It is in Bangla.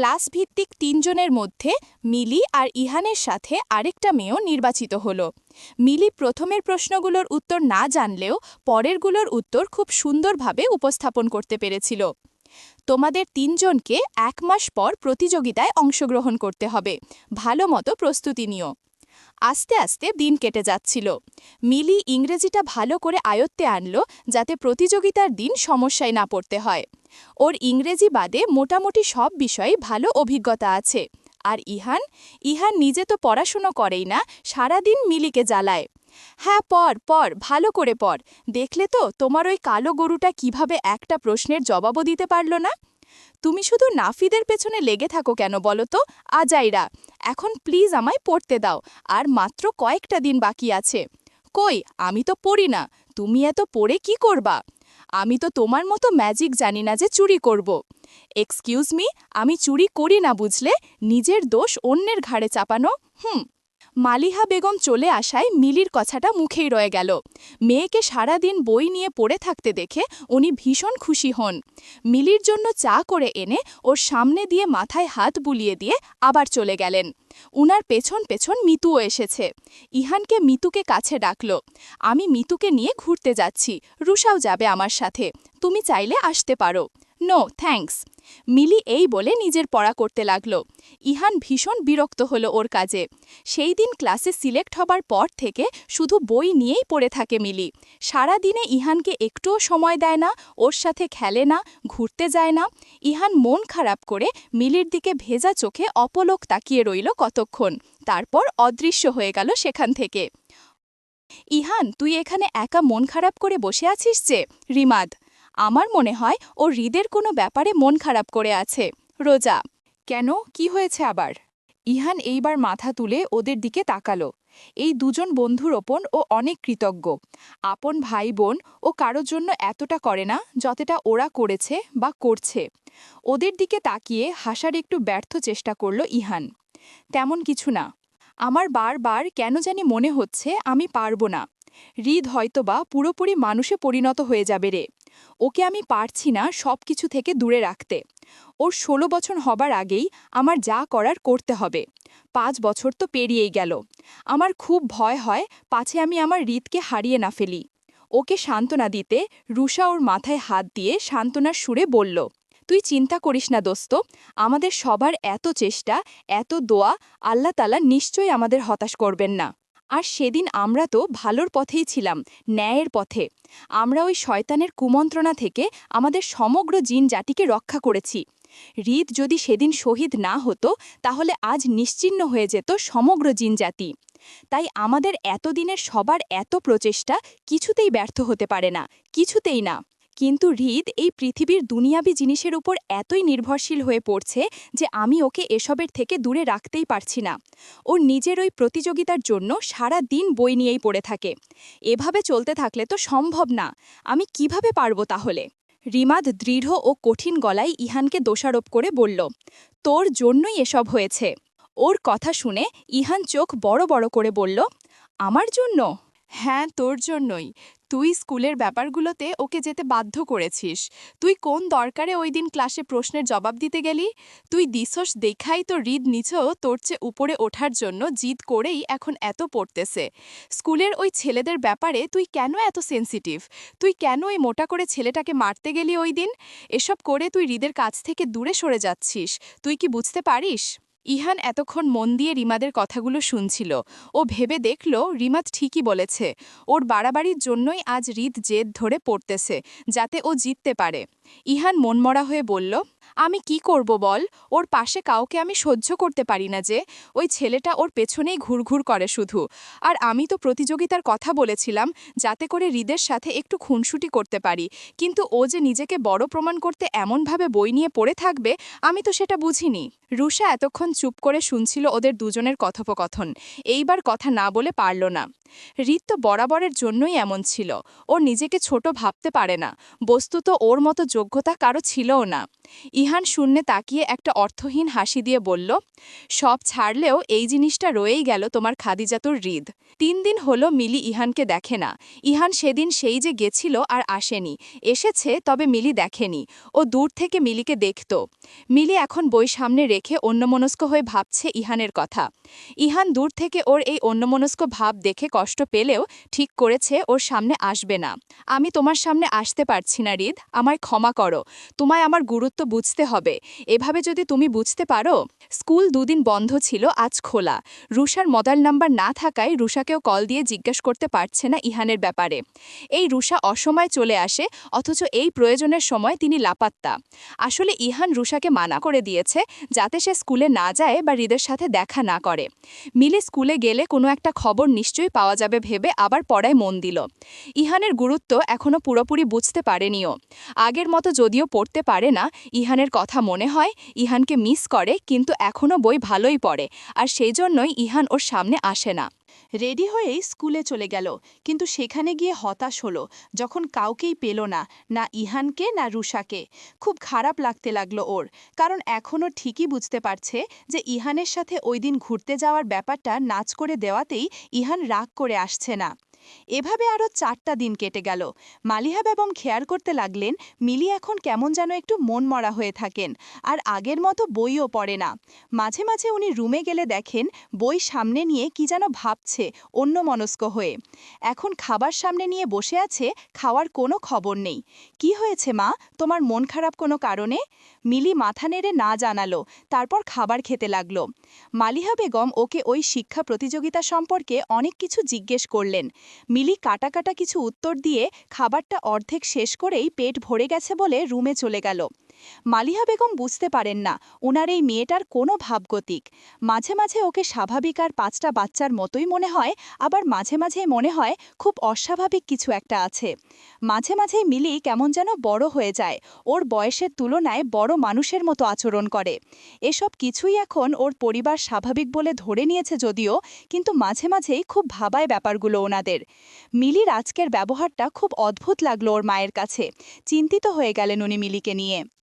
ক্লাস ভিত্তিক তিনজনের মধ্যে মিলি আর ইহানের সাথে আরেকটা মেয়েও নির্বাচিত হল। মিলি প্রথমের প্রশ্নগুলোর উত্তর না জানলেও পরেরগুলোর উত্তর খুব সুন্দরভাবে উপস্থাপন করতে পেরেছিল। তোমাদের তিনজনকে এক মাস পর প্রতিযোগিতায় অংশগ্রহণ করতে হবে। ভালো মতো প্রস্তুতি নিও। আস্তে আস্তে দিন কেটে যাচ্ছিল। মিলি ইংরেজিটা ভালো করে আয়ত্তে আনল যাতে প্রতিযোগিতার দিন সমস্যায় না পড়তে হয়। ওর ইংরেজি বাদে মোটামুটি সব বিষয়ে ভালো অভিজ্ঞতা আছে। আর ইহান? ইহান নিজে তো পড়াশুনো করেই না, সারাদিন মিলিকে জ্বালায়। হ্যাঁ পর পর ভালো করে পর দেখলে তো তোমার ওই কালো গরুটা কীভাবে একটা প্রশ্নের জবাবও দিতে পারল না? তুমি শুধু নাফিদের পেছনে লেগে থাকো কেন বলো তো? আজাইরা, এখন প্লিজ আমায় পড়তে দাও। আর মাত্র কয়েকটা দিন বাকি আছে। কই, আমি তো পড়ি না। তুমি এত পড়ে কি করবা? আমি তো তোমার মতো ম্যাজিক জানি না যে চুরি করব। এক্সকিউজ মি আমি চুরি করি না বুঝলে? নিজের দোষ অন্যের ঘাড়ে চাপানো? হুম। মালিহা বেগম চলে আসায় মিলির কথাটা মুখেই রয়ে গেল। মেয়েকে সারাদিন বই নিয়ে পড়ে থাকতে দেখে উনি ভীষণ খুশি হন। মিলির জন্য চা করে এনে ওর সামনে দিয়ে মাথায় হাত বুলিয়ে দিয়ে আবার চলে গেলেন। উনার পেছন পেছন মিতুও এসেছে। ইহানকে মিতুকে কাছে ডাকল, আমি মিতুকে নিয়ে ঘুরতে যাচ্ছি। রুষাও যাবে আমার সাথে। তুমি চাইলে আসতে পারো। নো থ্যাঙ্কস মিলি এই বলে নিজের পড়া করতে লাগল। ইহান ভীষণ বিরক্ত হলো ওর কাজে। সেই দিন ক্লাসে সিলেক্ট হবার পর থেকে শুধু বই নিয়েই পড়ে থাকে মিলি। সারা দিনে ইহানকে একটুও সময় দেয় না, ওর সাথে খেলে না, ঘুরতে যায় না। ইহান মন খারাপ করে মিলির দিকে ভেজা চোখে অপলোক তাকিয়ে রইল কতক্ষণ। তারপর অদৃশ্য হয়ে গেল সেখান থেকে। ইহান, তুই এখানে একা মন খারাপ করে বসে আছিস যে? রিমাদ আমার মনে হয় ও হৃদের কোনো ব্যাপারে মন খারাপ করে আছে। রোজা। কেন? কি হয়েছে আবার? ইহান এইবার মাথা তুলে ওদের দিকে তাকালো। এই দুজন বন্ধুর ওপর ও অনেক কৃতজ্ঞ। আপন ভাই বোন ও কারোর জন্য এতটা করে না যতটা ওরা করেছে বা করছে। ওদের দিকে তাকিয়ে হাসার একটু ব্যর্থ চেষ্টা করল ইহান। তেমন কিছু না। আমার বারবার কেন জানি মনে হচ্ছে আমি পারব না। হৃদ হয়তোবা পুরোপুরি মানুষে পরিণত হয়ে যাবে রে। ওকে আমি পারছি না সব কিছু থেকে দূরে রাখতে। ওর ষোলো বছর হবার আগেই আমার যা করার করতে হবে। পাঁচ বছর তো পেরিয়েই গেল। আমার খুব ভয় হয় পাছে আমি আমার হৃদকে হারিয়ে না ফেলি। ওকে সান্ত্বনা দিতে রুষা ওর মাথায় হাত দিয়ে সান্ত্বনার সুরে বলল, তুই চিন্তা করিস না দোস্ত, আমাদের সবার এত চেষ্টা, এত দোয়া, আল্লাহ তালা নিশ্চয়ই আমাদের হতাশ করবেন না। আর সেদিন আমরা তো ভালোর পথেই ছিলাম, ন্যায়ের পথে। আমরা ওই শয়তানের কুমন্ত্রণা থেকে আমাদের সমগ্র জিন জাতিকে রক্ষা করেছি। হৃদ যদি সেদিন শহীদ না হতো, তাহলে আজ নিশ্চিন্ন হয়ে যেত সমগ্র জিন জাতি তাই আমাদের এতদিনের সবার এত প্রচেষ্টা কিছুতেই ব্যর্থ হতে পারে না, কিছুতেই না। কিন্তু হৃদ এই পৃথিবীর দুনিয়াবি জিনিসের উপর এতই নির্ভরশীল হয়ে পড়ছে যে আমি ওকে এসবের থেকে দূরে রাখতেই পারছি না। ওর নিজের ওই প্রতিযোগিতার জন্য সারা দিন বই নিয়েই পড়ে থাকে। এভাবে চলতে থাকলে তো সম্ভব না। আমি কীভাবে পারব তাহলে? রিমাদ দৃঢ় ও কঠিন গলায় ইহানকে দোষারোপ করে বলল, তোর জন্যই এসব হয়েছে। ওর কথা শুনে ইহান চোখ বড় বড় করে বলল, আমার জন্য? হ্যাঁ তোর জন্যই। তুই স্কুলের ব্যাপারগুলোতে ওকে যেতে বাধ্য করেছিস। তুই কোন দরকারে ওই দিন ক্লাসে প্রশ্নের জবাব দিতে গেলি? তুই দিশস দেখাই তো হৃদ নিচেও তোর চেয়ে উপরে ওঠার জন্য জিদ করেই এখন এত পড়তেছে। স্কুলের ওই ছেলেদের ব্যাপারে তুই কেন এত সেন্সিটিভ? তুই কেন ওই মোটা করে ছেলেটাকে মারতে গেলি ওই দিন? এসব করে তুই হৃদের কাছ থেকে দূরে সরে যাচ্ছিস। তুই কি বুঝতে পারিস? ইহান এতক্ষণ মন দিয়ে রিমাদের কথাগুলো শুনছিল। ও ভেবে দেখল রিমাদ ঠিকই বলেছে, ওর বাড়াবাড়ির জন্যই আজ রিত জেদ ধরে পড়তেছে, যাতে ও জিততে পারে। ইহান মনমরা হয়ে বলল আমি কি করব বল? ওর পাশে কাউকে আমি সহ্য করতে পারি না যে। ওই ছেলেটা ওর পেছনেই ঘুরঘুর করে শুধু। আর আমি তো প্রতিযোগিতার কথা বলেছিলাম, যাতে করে হৃদের সাথে একটু খুনসুটি করতে পারি। কিন্তু ও যে নিজেকে বড় প্রমাণ করতে এমনভাবে বই নিয়ে পড়ে থাকবে, আমি তো সেটা বুঝিনি। রুষা এতক্ষণ চুপ করে শুনছিল ওদের দুজনের কথোপকথন। এইবার কথা না বলে পারল না। ঋত তো বরাবরের জন্যই এমন ছিল। ও নিজেকে ছোট ভাবতে পারে না। বস্তুত ওর মতো যোগ্যতা কারও ছিলও না। ইহান শূন্যে তাকিয়ে একটা অর্থহীন হাসি দিয়ে বলল, সব ছাড়লেও এই জিনিসটা রয়েই গেল তোমার খাদিজাতুর হৃদ। তিন দিন হলো মিলি ইহানকে দেখে না। ইহান সেদিন সেই যে গেছিল আর আসেনি। এসেছে, তবে মিলি দেখেনি। ও দূর থেকে মিলিকে দেখত। মিলি এখন বই সামনে রেখে অন্যমনস্ক হয়ে ভাবছে ইহানের কথা। ইহান দূর থেকে ওর এই অন্যমনস্ক ভাব দেখে কষ্ট পেলেও ঠিক করেছে ওর সামনে আসবে না। আমি তোমার সামনে আসতে পারছি না রিদ আমায় ক্ষমা করো। তোমায় আমার গুরুত্ব বুঝতে হবে। এভাবে যদি তুমি বুঝতে পারো, স্কুল দুদিন বন্ধ ছিল, আজ খোলা। রুষার মোবাইল নাম্বার না থাকায় রুষাকেও কল দিয়ে জিজ্ঞেস করতে পারছে না ইহানের ব্যাপারে। এই রুষা অসময় চলে আসে, অথচ এই প্রয়োজনের সময় তিনি লাপাত্তা। আসলে ইহান রুষাকে মানা করে দিয়েছে, যাতে সে স্কুলে না যায় বা হৃদের সাথে দেখা না করে। মিলে স্কুলে গেলে কোনো একটা খবর নিশ্চয়ই পাওয়া যাবে ভেবে আবার পড়ায় মন দিল। ইহানের গুরুত্ব এখনও পুরোপুরি বুঝতে পারেনিও। আগের মতো যদিও পড়তে পারে না, ইহানের কথা মনে হয় ইহানকে মিস করে, কিন্তু এখনও বই ভালোই পড়ে, আর সেই জন্যই ইহান ওর সামনে আসে না। রেডি হয়েই স্কুলে চলে গেল, কিন্তু সেখানে গিয়ে হতাশ হলো, যখন কাউকেই পেল না না ইহানকে, না রুষাকে খুব খারাপ লাগতে লাগল ওর, কারণ এখনও ঠিকই বুঝতে পারছে যে ইহানের সাথে ওই দিন ঘুরতে যাওয়ার ব্যাপারটা নাচ করে দেওয়াতেই ইহান রাগ করে আসছে না। এভাবে আরও চারটা দিন কেটে গেল। মালিহা বেগম খেয়াল করতে লাগলেন, মিলি এখন কেমন যেন একটু মন মরা হয়ে থাকেন, আর আগের মতো বইও পড়ে না। মাঝে মাঝে উনি রুমে গেলে দেখেন, বই সামনে নিয়ে কি যেন ভাবছে অন্য মনস্ক হয়ে। এখন খাবার সামনে নিয়ে বসে আছে, খাওয়ার কোনো খবর নেই। কি হয়েছে মা? তোমার মন খারাপ কোনো কারণে? মিলি মাথা নেড়ে না জানালো, তারপর খাবার খেতে লাগল। মালিহা বেগম ওকে ওই শিক্ষা প্রতিযোগিতা সম্পর্কে অনেক কিছু জিজ্ঞেস করলেন। মিলি কাটা কাটা কিছু উত্তর দিয়ে খাবারটা অর্ধেক শেষ করেই পেট ভরে গেছে বলে রুমে চলে গেল। মালিহা বেগম বুঝতে পারেন না ওনার এই মেয়েটার কোনো ভাবগতিক। মাঝে মাঝে ওকে স্বাভাবিক আর পাঁচটা বাচ্চার মতোই মনে হয়, আবার মাঝে মাঝে মনে হয় খুব অস্বাভাবিক কিছু একটা আছে। মাঝে মাঝে মিলি কেমন যেন বড় হয়ে যায়, ওর বয়সের তুলনায় বড় মানুষের মতো আচরণ করে। এসব কিছুই এখন ওর পরিবার স্বাভাবিক বলে ধরে নিয়েছে যদিও, কিন্তু মাঝে মাঝেই খুব ভাবায় ব্যাপারগুলো ওনাদের। মিলির আজকের ব্যবহারটা খুব অদ্ভুত লাগল ওর মায়ের কাছে। চিন্তিত হয়ে গেলেন উনি মিলিকে নিয়ে।